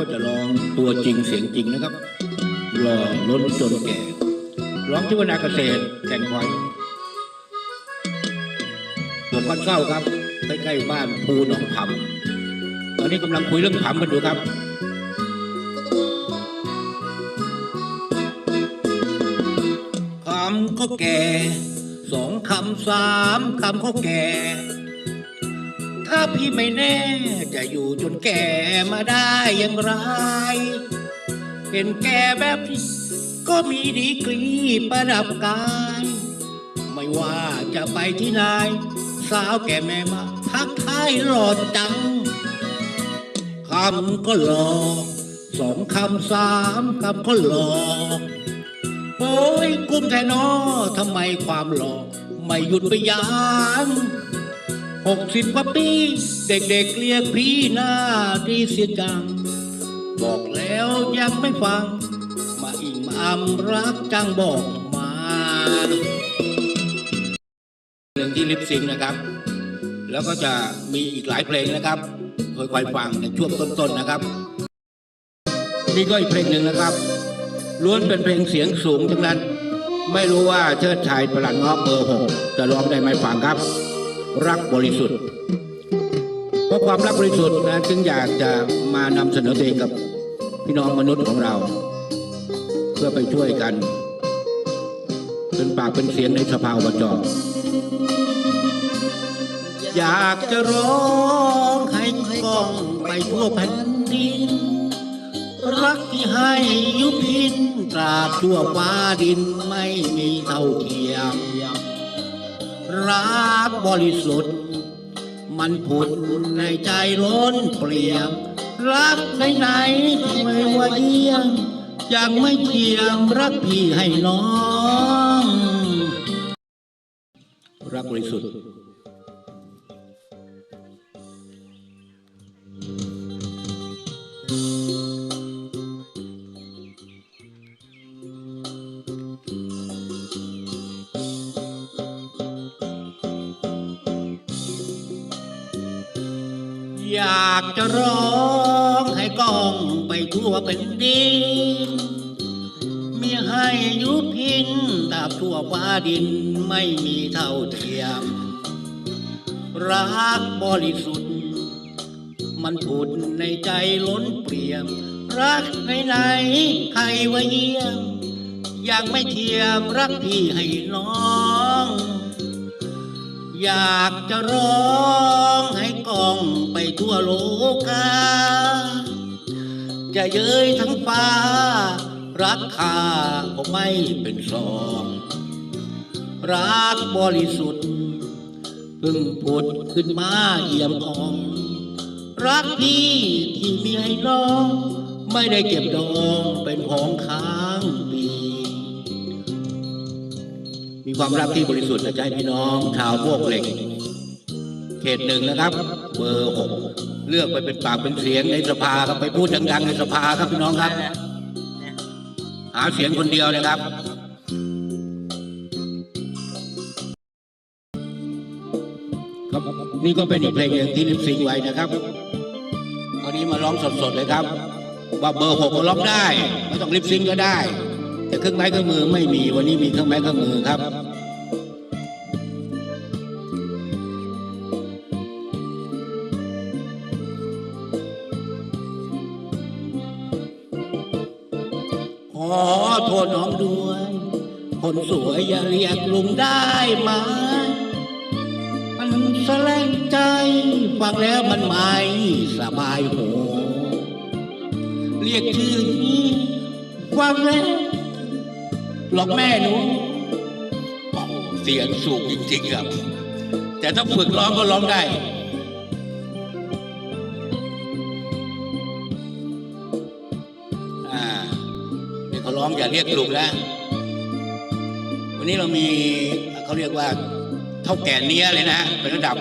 ก็จะร้องตัวจริงเสียงจริงนะครับหล่อล้นจนแก่ ร้องที่วนาเกษตรแก่งคอยผมก็เศร้าครับใกล้ๆบ้านภูหนองผำตอนนี้กำลังคุยเรื่องผำกันอยู่ครับคำก็แก่สองคำสามคำก็แก่ ถ้าพี่ไม่แน่ จะอยู่จนแก่มาได้อย่างไร เป็นแก่แบบนี้ก็มีดีกรีประดับกาย ไม่ว่าจะไปที่ไหนสาวแก่แม่มาทักทายหลอดจัง คำก็หลอกสองคำสามคำก็หลอกโอ้ยกุ้มแทนอทำไมความหลอก ไม่หยุดไปยัง หกสิบกว่าปี เด็กๆเรียกพี่หน้าดีเสียจัง บอกแล้วยังไม่ฟัง มาอิงอำรักจังบอกมาเพลงที่ลิปซิงนะครับ แล้วก็จะมีอีกหลายเพลงนะครับค่อยๆฟังในช่วงต้นๆนะครับ นี่ก็อีกเพลงหนึ่งนะครับล้วนเป็นเพลงเสียงสูงทั้งนั้น ไม่รู้ว่าเชิดชายประหลัดงาะเบอร์หกจะร้องได้ไหมฟังครับ รักบริสุทธิ์ เพราะความรักบริสุทธิ์นะจึงอยากจะมานำเสนอเพลงกับพี่น้องมนุษย์ของเรา เพื่อไปช่วยกัน เป็นปากเป็นเสียงในสภาอบจอยากจะร้องให้กล้องไปทั่วแผ่นดิน รักที่ให้ยุพินตราบทั่วฟ้าดินไม่มีเท่าเทียม รักบริสุทธิ์ มันผุดในใจล้นเปลี่ยมรักไหนไหนไม่ว่าเยี่ยงยังไม่เทียมรักพี่ให้น้อง รักบริสุทธิ์ อยากจะร้องให้กองไปทั่วเป็นดินมีให้ยุพินตาบทั่วฟ้าดินไม่มีเท่าเทียม รักบริสุทธิ์ มันผุดในใจล้นเปลี่ยม รักไหนไหนใครว่าเยี่ยม ยังไม่เทียมรักพี่ให้น้อง อยากจะร้องให้กองไปทั่วโลกา จะเย้ยทั้งฟ้า รักข้าก็ไม่เป็นสอง รักบริสุทธิ์เพิ่งผุดขึ้นมาเยี่ยมอ่อง รักพี่ที่มีให้น้อง ไม่ได้เก็บดองเป็นของค้าง มีความรักที่บริสุทธิ์นะจ๊ะพี่น้องชาวพวกเหล็ก เขตหนึ่งนะครับ เบอร์หกเลือกไปเป็นปากเป็นเสียงในสภาครับไปพูดดังๆในสภาครับพี่น้องครับ หาเสียงคนเดียวนะครับครับนี่ก็เป็นอีกเพลงหนึ่งที่ลิปซิงไว้นะครับตอนนี้มาร้องสดๆเลยครับว่าเบอร์หกก็ร้องได้ไม่ต้องลิปซิงก็ได้ แต่เครื่องไม้เครื่องมือไม่มีวันนี้มีเครื่องไม้เครื่องมือครับ ขอโทษน้องด้วย คนสวยอย่าเรียกลุงได้ไหมมันแสลงใจฟังแล้วมันไม่สบายหูเรียกชื่อนี้ฟังแล้ว หลอกแม่หนูเสียงสูงจริงๆครับ แต่ถ้าฝึกร้องก็ร้องได้อ่าเดี๋ยวเขาร้องอย่าเรียกลุงนะวันนี้เรามีเขาเรียกว่าเท่าแก่เนี้ยเลยนะเป็นระดับ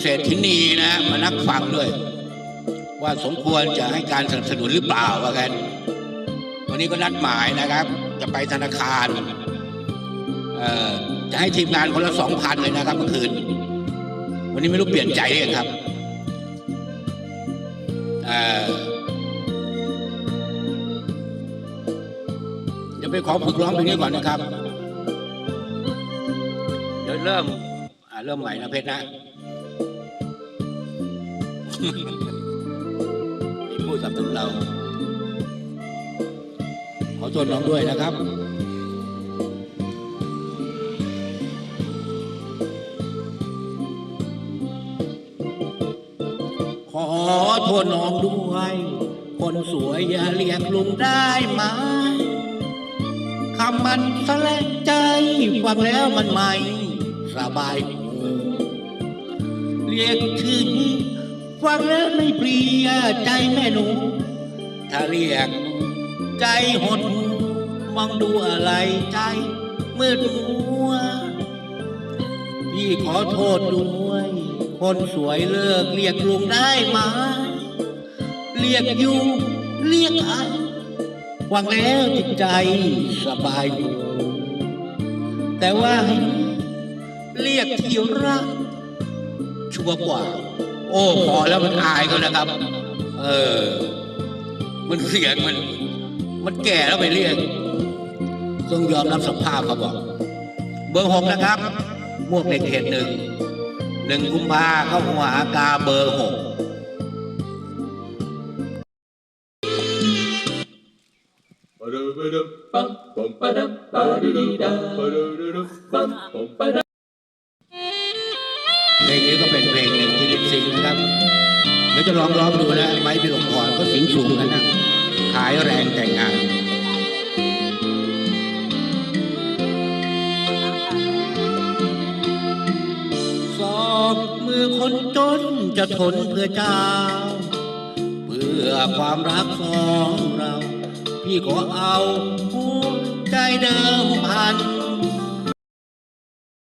เศรษฐินีนะมานักฟังด้วย ว่าสมควรจะให้การสนับสนุนหรือเปล่าว่ากัน วันนี้ก็นัดหมายนะครับ จะไปธนาคารจะให้ทีมงานคนละสองพันเลยนะครับเมื่อคืน วันนี้ไม่รู้เปลี่ยนใจเลยครับเดี๋ยไปขอฝึกร้องเพลงนี้ก่อนนะครับ เดี๋ยวเริ่มเริ่มใหม่นะเพชรนะมีผู้สับสนุนเรา ขอโทษน้องด้วยนะครับขอโทษน้องด้วย คนสวยอย่าเรียกลุงได้ไหมคำมันแสลงใจฟังแล้วมันไม่สบายหูเรียกชื่อฟังแล้วไม่เพลียใจแม่หนู ถ้าเรียก ใจหดหูมองดูอะไรใจมืดมัวพี่ขอโทษด้วย คนสวยเลิกเรียกลุงได้ไหมเรียกอยู่เรียกไอฟังแล้วจิตใจสบายอยู่แต่ว่าเรียกที่รักชัวกว่า โอ้พอแล้วมันอายก็นะครับ เออ มันเสียงมัน มันแก่แล้วไปเรียกต้องยอมรับสภาพเขาบอก เบอร์หกนะครับมวกเด็กเขตหนึ่งหนึ่งกุมภาเข้าหัวอากาเบอร์หกเพลงนี้ก็เป็นเพลงหนึ่งที่ลิปซิงนะครับเดี๋ยวจะลองร้องดูนะไม้พิรมพรก็สิงสูงกันนะ ขายแรงแต่งงาน สอบมือคนจนจะทนเพื่อเจ้า เพื่อความรักของเรา พี่ขอเอาหัวใจเดิมพัน